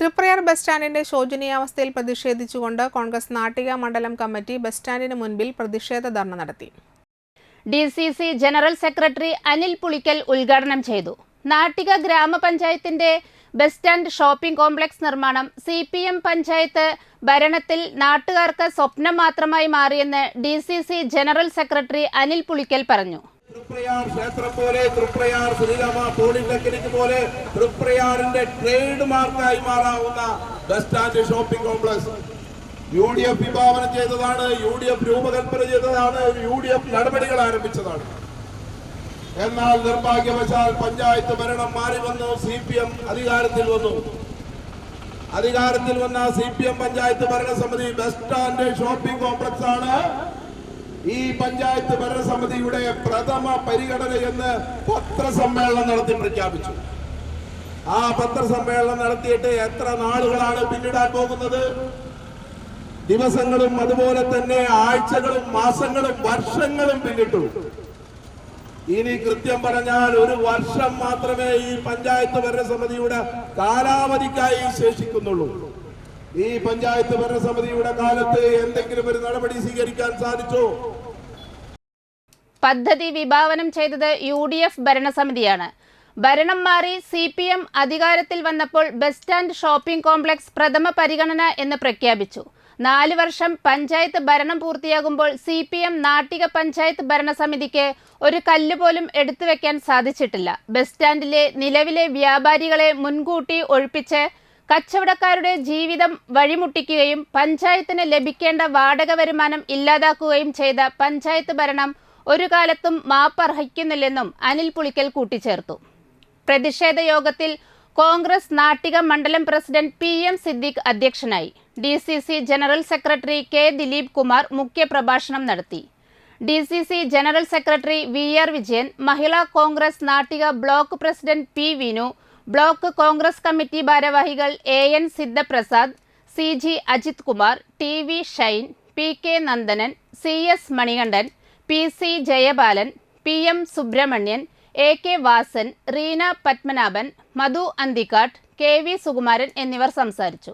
Triprayar bus സ്റ്റാൻഡിന്റെ ശോചനീയാവസ്ഥയിൽ പ്രതിഷേധിച്ചുകൊണ്ട് കോൺഗ്രസ് നാട്ടിക മണ്ഡലം കമ്മിറ്റി ബസ് സ്റ്റാൻഡിന് മുൻപിൽ പ്രതിഷേധ ധർണ നടത്തി. D C C general secretary Anil Pulikkal ഉദ്ഘാടനം ചെയ്തു. നാട്ടിക ഗ്രാമപഞ്ചായത്തിന്റെ ബസ് സ്റ്റാൻഡ് ഷോപ്പിംഗ് കോംപ്ലക്സ് നിർമ്മാണം സി പി എം പഞ്ചായത്ത് ഭരണത്തിൽ നാട്ടുകാർക്ക് സ്വപ്നം മാത്രമായി മാറിയെന്ന് D C C general secretary Anil Pulikkal പറഞ്ഞു. തൃപ്രയാർ ക്ഷേത്രം പോലെ തൃപ്രയാർ ശ്രീരാമ പോളിടെക്നിക് പോലെ തൃപ്രയാറിന്റെ ട്രേഡ് മാർക്കായി മാറാവുന്ന bus stand shopping complex. U D F വിഭാവനം ചെയ്തതാണ് യു ഡി എഫ് രൂപകൽപ്പന ചെയ്തതാണ് യു ഡി എഫ് നടപടികൾ ആരംഭിച്ചതാണ്. എന്നാൽ നിർഭാഗ്യവശാൽ പഞ്ചായത്ത് ഭരണം മാറി വന്നു സി പി എം അധികാരത്തിൽ വന്നു. അധികാരത്തിൽ വന്ന സി പി എം പഞ്ചായത്ത് ഭരണസമിതി ബസ് സ്റ്റാൻഡ് ഷോപ്പിംഗ് കോംപ്ലക്സ് ആണ് ഈ പഞ്ചായത്ത് ഭരണസമിതിയുടെ പ്രഥമ പരിഗണന എന്ന് പത്രസമ്മേളനം നടത്തി പ്രഖ്യാപിച്ചു. ആ പത്രസമ്മേളനം നടത്തിയിട്ട് എത്ര നാളുകളാണ് പിന്നിടാൻ പോകുന്നത്? ദിവസങ്ങളും അതുപോലെ തന്നെ ആഴ്ചകളും മാസങ്ങളും വർഷങ്ങളും പിന്നിട്ടു. ഇനി കൃത്യം പറഞ്ഞാൽ ഒരു വർഷം മാത്രമേ ഈ പഞ്ചായത്ത് ഭരണസമിതിയുടെ കാലാവധിക്കായി ശേഷിക്കുന്നുള്ളൂ. ഈ പഞ്ചായത്ത് ഭരണസമിതിയുടെ കാലത്ത് എന്തെങ്കിലും ഒരു നടപടി സ്വീകരിക്കാൻ സാധിച്ചോ? പദ്ധതി വിഭാവനം ചെയ്തത് യു ഡി എഫ് ഭരണസമിതിയാണ്. ഭരണം മാറി സി പി എം അധികാരത്തിൽ വന്നപ്പോൾ ബസ് സ്റ്റാൻഡ് ഷോപ്പിംഗ് കോംപ്ലക്സ് പ്രഥമ പരിഗണന എന്ന് പ്രഖ്യാപിച്ചു. നാല് വർഷം പഞ്ചായത്ത് ഭരണം പൂർത്തിയാകുമ്പോൾ C P M Nattika panchayat ഭരണസമിതിക്ക് ഒരു കല്ല് പോലും എടുത്തു വെക്കാൻ സാധിച്ചിട്ടില്ല. ബസ് സ്റ്റാൻഡിലെ നിലവിലെ വ്യാപാരികളെ മുൻകൂട്ടി ഒഴിപ്പിച്ച് കച്ചവടക്കാരുടെ ജീവിതം വഴിമുട്ടിക്കുകയും പഞ്ചായത്തിന് ലഭിക്കേണ്ട വാടക വരുമാനം ഇല്ലാതാക്കുകയും ചെയ്ത പഞ്ചായത്ത് ഭരണം ഒരു കാലത്തും മാപ്പർഹിക്കുന്നില്ലെന്നും അനിൽ പുളിക്കൽ കൂട്ടിച്ചേർത്തു. പ്രതിഷേധ യോഗത്തിൽ കോൺഗ്രസ് നാട്ടിക മണ്ഡലം പ്രസിഡന്റ് പി എം സിദ്ദിഖ് അധ്യക്ഷനായി D C C general secretary K Dileep Kumar മുഖ്യപ്രഭാഷണം നടത്തി. D C C general secretary V R Vijayan Mahila Congress Nattika block president P Vinu block Congress committee ഭാരവാഹികൾ A N Siddhaprasad C G Ajith Kumar T V Shine P K Nandanan C S Manikandan P C Jayabalan P M Subramanian A K Vasan Reena Padmanabhan Madhu Anthikkad K V Sukumaran എന്നിവർ സംസാരിച്ചു.